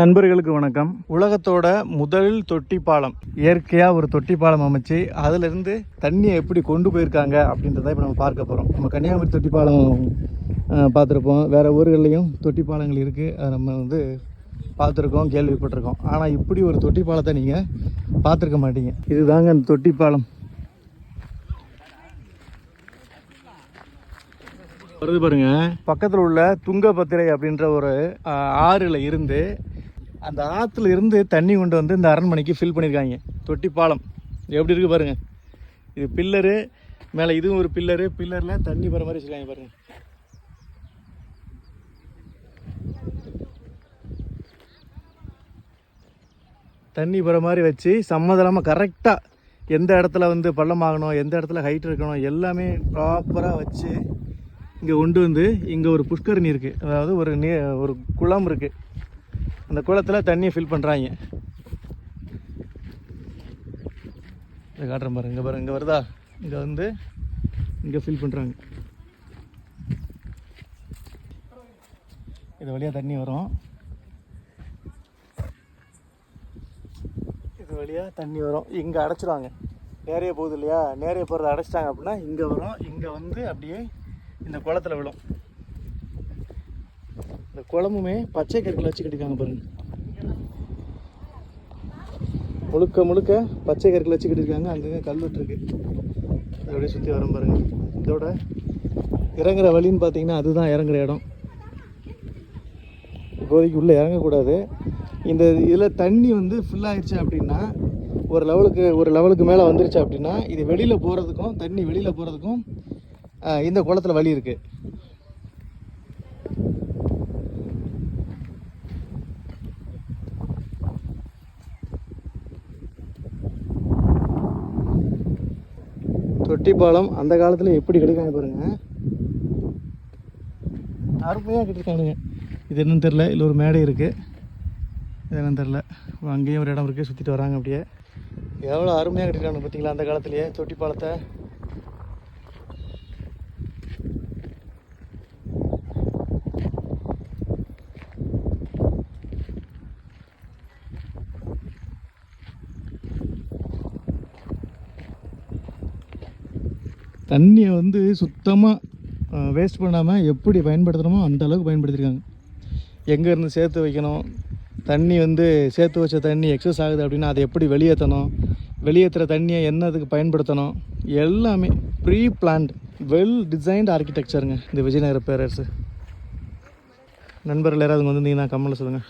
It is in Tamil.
நண்பர்களுக்கு வணக்கம். உலகத்தோட முதல் தொட்டி பாலம் இயற்கையாக ஒரு தொட்டி பாலம் அமைச்சு அதிலிருந்து தண்ணியை எப்படி கொண்டு போயிருக்காங்க அப்படின்றத இப்போ நம்ம பார்க்க போகிறோம் நம்ம கன்னியாகுமரி தொட்டி பாலம் பார்த்துருப்போம். வேறு ஊர்கள்லையும் தொட்டி பாலங்கள் இருக்குது அதை நம்ம வந்து பார்த்துருக்கோம் கேள்விப்பட்டிருக்கோம். ஆனால் இப்படி ஒரு தொட்டி பாலத்தை நீங்கள் பார்த்துருக்க மாட்டீங்க. இதுதாங்க அந்த தொட்டி பாலம் வருது பாருங்க. பக்கத்தில் உள்ள துங்கபத்திரை அப்படின்ற ஒரு ஆறில் ஆறுல இருந்து அந்த ஆற்றுல இருந்து தண்ணி கொண்டு வந்து இந்த அரண்மனைக்கு ஃபில் பண்ணியிருக்காங்க தொட்டி பாலம். எப்படி இருக்கு பாருங்க. இது பில்லரு மேலே இதுவும் ஒரு பில்லரு பில்லரில் தண்ணி போகிற மாதிரி வச்சுருக்காங்க பாருங்கள் தண்ணி போகிற மாதிரி வச்சு சம்மதலாமல் கரெக்டாக எந்த இடத்துல வந்து பள்ளம் ஆகணும் எந்த இடத்துல ஹைட் இருக்கணும் எல்லாமே ப்ராப்பராக வச்சு இங்கே கொண்டு வந்து இங்கே ஒரு புஷ்கரணி இருக்குது அதாவது ஒரு நீ ஒரு குளம் இருக்குது அந்த குளத்தில் தண்ணியை ஃபில் பண்ணுறாங்க இதை காட்டுறேன் பாருங்க இங்கே பாருங்க இங்கே வருதா? இங்கே வந்து இங்கே ஃபில் பண்ணுறாங்க இது வழியாக தண்ணி வரும். இது வழியாக தண்ணி வரும். இங்கே அடைச்சிடுவாங்க நேரைய போகுது இல்லையா? நேரைய போகிறத அடைச்சிட்டாங்க அப்படின்னா இங்கே வரும். இங்கே வந்து அப்படியே இந்த குளத்துல விழும். இந்த குளமுமே பச்சை கற்களை வச்சு கட்டிருக்காங்க பாருங்க. முழுக்க முழுக்க பச்சை கற்களை வச்சு கட்டிருக்காங்க அங்கங்கே கல்வெட்டு இருக்கு அப்படியே சுற்றி வரும் பாருங்க. இதோட இறங்குற வழின்னு பார்த்தீங்கன்னா அதுதான் இறங்குற இடம். இப்போதைக்கு உள்ளே இறங்கக்கூடாது. இந்த இதில் தண்ணி வந்து ஃபுல் அப்படின்னா ஒரு லெவலுக்கு ஒரு லெவலுக்கு மேலே வந்துருச்சு அப்படின்னா இது வெளியில் போகிறதுக்கும் தண்ணி வெளியில் போகிறதுக்கும் இந்த குளத்தில் வழி இருக்குது தொட்டி பாலம் அந்த காலத்தில் எப்படி கிடைக்காங்க பாருங்க. அருமையாக கட்டிருக்கானுங்க. இது என்னன்னு தெரில இல்லை ஒரு மேடை இருக்குது இது என்னன்னு தெரில அங்கேயும் ஒரு இடம் இருக்குது சுற்றிட்டு வராங்க அப்படியே. எவ்வளோ அருமையாக கட்டிருக்காங்க பார்த்தீங்களா அந்த காலத்துலேயே தொட்டி பாலத்தை தண்ணியை வந்து சுத்தமாக வேஸ்ட் பண்ணாமல் எப்படி பயன்படுத்துகிறோமோ அந்த அளவுக்கு பயன்படுத்தியிருக்காங்க எங்கே இருந்து சேர்த்து வைக்கணும்? தண்ணி வந்து சேர்த்து வச்ச தண்ணி எக்ஸஸ் ஆகுது அப்படின்னா அதை எப்படி வெளியேற்றணும்? வெளியேற்றுற தண்ணியை என்னதுக்கு பயன்படுத்தணும்? எல்லாமே ப்ரீ பிளான்ட் வெல் டிசைன்டு ஆர்கிடெக்சருங்க இந்த விஜயநகர பேரரசு. நண்பர்கள் யாராவது இங்க வந்திருந்தீங்கன்னா கம்மலில் சொல்லுங்கள்